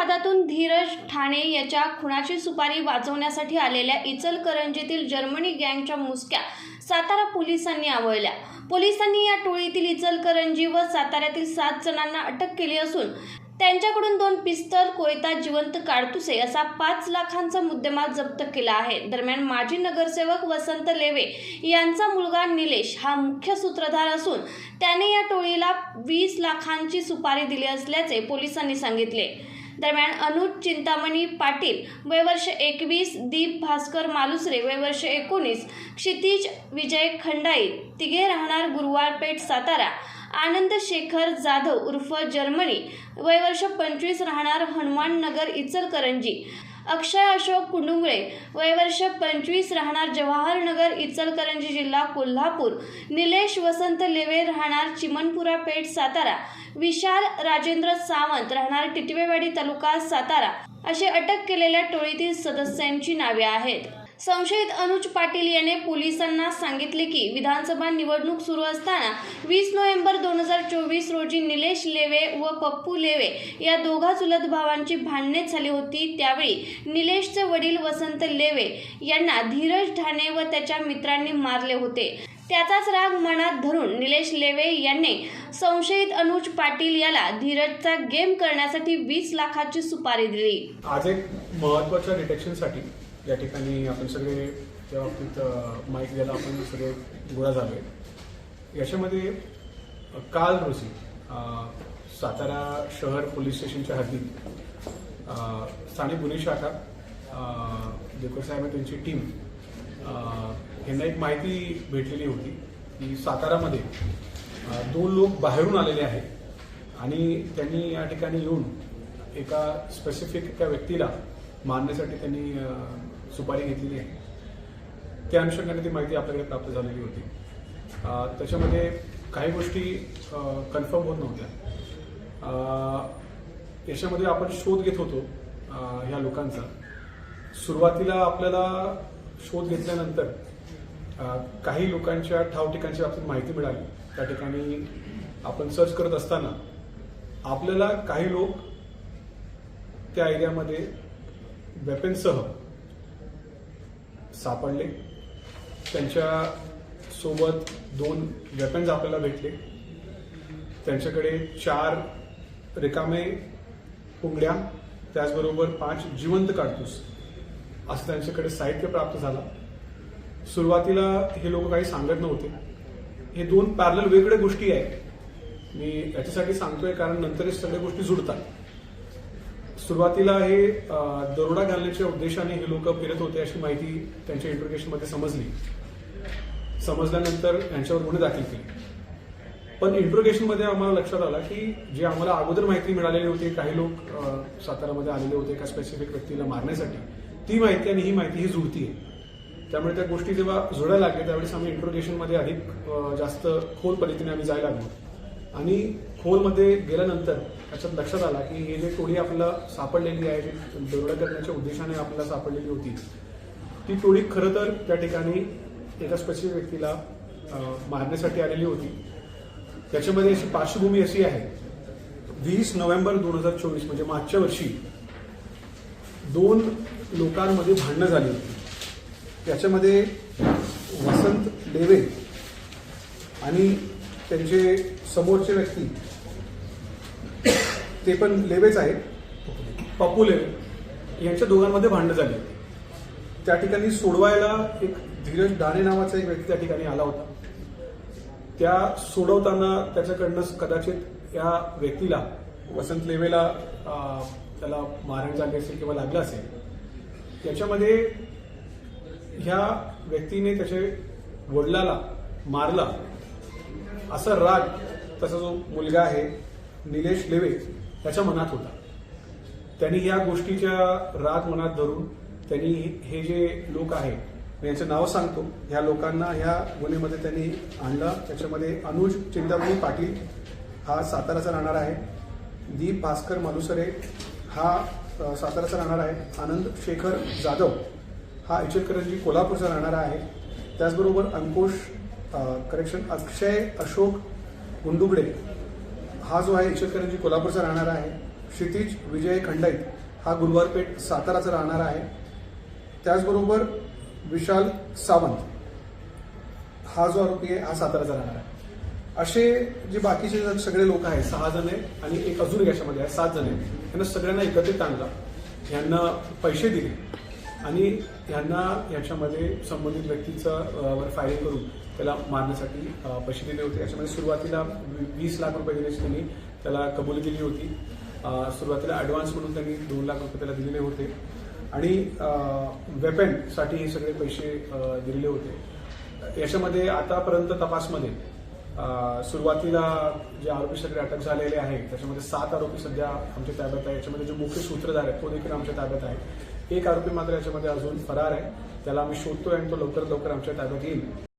वादातून धीरज ठाणे याच्या खुणाची सुपारी वाचवण्यासाठी आलेल्या इचलकरंजीतील जर्मनी गँगच्या मुसक्या सातारा पोलिसांनी आवळल्या. पोलिसांनी या टोळीतील इचलकरंजी व साताऱ्यातील सात जणांना अटक केली असून त्यांच्याकडून दोन पिस्तल कोयता जिवंत काडतुसे असा पाच लाखांचा मुद्देमाल जप्त केला आहे. दरम्यान माजी नगरसेवक वसंत लेवे यांचा मुलगा निलेश हा मुख्य सूत्रधार असून त्याने या टोळीला वीस लाखांची सुपारी दिली असल्याचे पोलिसांनी सांगितले. दरम्यान अनुज चिंतामणी पाटील वयवर्ष एकवीस दीप भास्कर मालुसरे वयवर्ष एकोणीस क्षितिज विजय खंडाई तिघे राहणार गुरुवारपेठ सातारा आनंद शेखर जाधव उर्फ जर्मनी वयवर्ष पंचवीस राहणार हनुमान नगर इचलकरंजी अक्षय अशोक कुंडुंगळे. वयवर्ष पंचवीस राहणार जवाहरनगर इचलकरंजी जिल्हा कोल्हापूर. निलेश वसंत लेवे राहणार चिमनपुरा पेठ सातारा. विशाल राजेंद्र सावंत राहणार टिटवेवाडी तालुका सातारा. असे अटक केलेल्या टोळीतील सदस्यांची नावे आहेत. संशयित अनुज पाटील याने पोलिसांना सांगितले की विधानसभा निवडणूक सुरू असताना वीस नोव्हेंबर दोन हजार चोवीस रोजी निलेश लेवे व पप्पू लेवे या दोघा चुलत भावांची भांडणे झाली होती. त्यावेळी निलेशचे वडील वसंत लेवे यांना धीरज ठाणे व त्याच्या मित्रांनी मारले होते. त्याचाच राग मनात धरून निलेश लेवे यांनी संशयित अनुज पाटील याला धीरजचा गेम करण्यासाठी वीस लाखाची सुपारी दिली. आज एक महत्त्वाच्या डिटेक्शनसाठी या ठिकाणी आपण सगळे त्या बाबतीत माईक द्यायला आपण सगळे गोळा झालो आहे याच्यामध्ये काल रोजी सातारा शहर पोलीस स्टेशनच्या हद्दीत स्थानिक गुन्हे शाखा अ, साहेब त्यांची टीम यांना एक माहिती भेटलेली होती की सातारामध्ये दोन लोक बाहेरून आलेले आहेत आणि त्यांनी या ठिकाणी येऊन एका स्पेसिफिक एका व्यक्तीला मारण्यासाठी त्यांनी सुपारी घेतलेली आहे. त्या अनुषंगाने ती माहिती आपल्याकडे प्राप्त झालेली होती. त्याच्यामध्ये काही गोष्टी कन्फर्म होत नव्हत्या. याच्यामध्ये आपण शोध घेत होतो ह्या लोकांचा. सुरुवातीला आपल्याला शोध घेतल्यानंतर काही लोकांच्या ठाव ठिकाणची बाबतीत माहिती मिळाली. त्या ठिकाणी आपण सर्च करत असताना आपल्याला काही लोक त्या एरियामध्ये वेपन्ससह सापडले. त्यांच्यासोबत दोन वेपन्स आपल्याला भेटले. त्यांच्याकडे चार रिकामे पुंगड्या त्याचबरोबर पाच जिवंत काढतूस असं त्यांच्याकडे साहित्य प्राप्त झालं. सुरुवातीला हे लोक काही सांगत नव्हते. हे दोन पॅरल वेगळ्या गोष्टी आहेत. मी याच्यासाठी सांगतोय कारण नंतर हे सगळ्या गोष्टी जुडतात. सुरुवातीला हे दरोडा घालण्याच्या उद्देशाने हे लोक फिरत होते अशी माहिती त्यांच्या इंट्रोगेशनमध्ये समजली. समजल्यानंतर यांच्यावर गुन्हे दाखल केले. पण इंट्रोगेशनमध्ये आम्हाला लक्षात आलं की जे आम्हाला अगोदर माहिती मिळालेली होती काही लोक सातारामध्ये आलेले होते एका स्पेसिफिक व्यक्तीला मारण्यासाठी ती माहिती आणि ही माहिती ही जुळती आहे त्यामुळे त्या गोष्टी जेव्हा जुळायला लागल्या त्यावेळेस आम्ही इंट्रोगेशनमध्ये अधिक जास्त खोल पद्धतीने आम्ही जायला लागलो. आणि खोलमध्ये गेल्यानंतर त्याच्यात लक्षात आला की हे जे टोळी आपल्याला सापडलेली आहे दरोडा करण्याच्या उद्देशाने आपल्याला सापडलेली होती ती टोळी खरं तर त्या ठिकाणी एका स्पेसिफिक व्यक्तीला मारण्यासाठी आलेली होती. त्याच्यामध्ये अशी पार्श्वभूमी अशी आहे वीस नोव्हेंबर दोन हजार चोवीस म्हणजे मागच्या वर्षी दोन लोकांमध्ये भांडणं झाली होती. त्याच्यामध्ये वसंत लेवे आणि त्यांचे समोरचे व्यक्ती ते पण लेवेच आहेत. पप्पू लेवे यांच्या दोघांमध्ये भांडणं झाली त्या ठिकाणी सोडवायला एक धीरज दाणे नावाचा एक व्यक्ती त्या ठिकाणी आला होता. त्या सोडवताना त्याच्याकडनं कदाचित या व्यक्तीला वसंत लेवेला त्याला मारण झाली असेल किंवा लागलं असेल याच्यामध्ये ह्या व्यक्तीने त्याचे वडिलाला मारला. असा राग तसा जो मुलगा आहे निलेश लेवे त्याच्या मनात होता. त्यांनी या गोष्टीच्या राग मनात धरून त्यांनी हे जे लोक आहेत मी याचं नाव सांगतो ह्या लोकांना ह्या गुन्ह्यामध्ये त्यांनी आणलं. त्याच्यामध्ये अनुज चिंतामणी पाटील हा साताराचा राहणार आहे. दीप भास्कर मालुसरे हा साताराचा राहणार आहे. आनंद शेखर जाधव हा इचलकरंजी कोल्हापूरचा राहणारा आहे. त्याचबरोबर अंकुश करेक्शन अक्षय अशोक गुंडुगडे. हा जो आहे इचलकरंजी कोल्हापूरचा राहणारा आहे. क्षितिज विजय खंडाईत हा गुरुवारपेठ साताराचा राहणारा आहे. त्याचबरोबर विशाल सावंत हा जो आरोपी आहे हा साताराचा राहणार आहे. असे जे बाकीचे सगळे लोक आहेत सहा जण आहे आणि एक अजून याच्यामध्ये आहे सात जण आहे यांना सगळ्यांना एकत्रित आणलं. यांना पैसे दिले. आणि यांना याच्यामध्ये संबंधित व्यक्तीचं वर फायरिंग करून त्याला मारण्यासाठी पैसे दिले होते. याच्यामध्ये सुरुवातीला वी- वीस लाख रुपये देण्याची त्यांनी. त्याला कबुली दिली होती. सुरुवातीला ॲडव्हान्स म्हणून त्यांनी दोन लाख रुपये त्याला दिलेले होते. आणि वेपनसाठी हे सगळे पैसे दिलेले होते. याच्यामध्ये आतापर्यंत तपासमध्ये सुरुवातीला जे आरोपी सगळे अटक झालेले आहेत त्याच्यामध्ये सात आरोपी सध्या आमच्या ताब्यात आहे याच्यामध्ये जो मुख्य सूत्रधार आहेत तो देखील आमच्या ताब्यात आहे. एक आरोपी मात्र याच्यामध्ये अजून फरार आहे. त्याला आम्ही शोधतोय आणि तो लवकरात लवकर आमच्या ताब्यात येईल.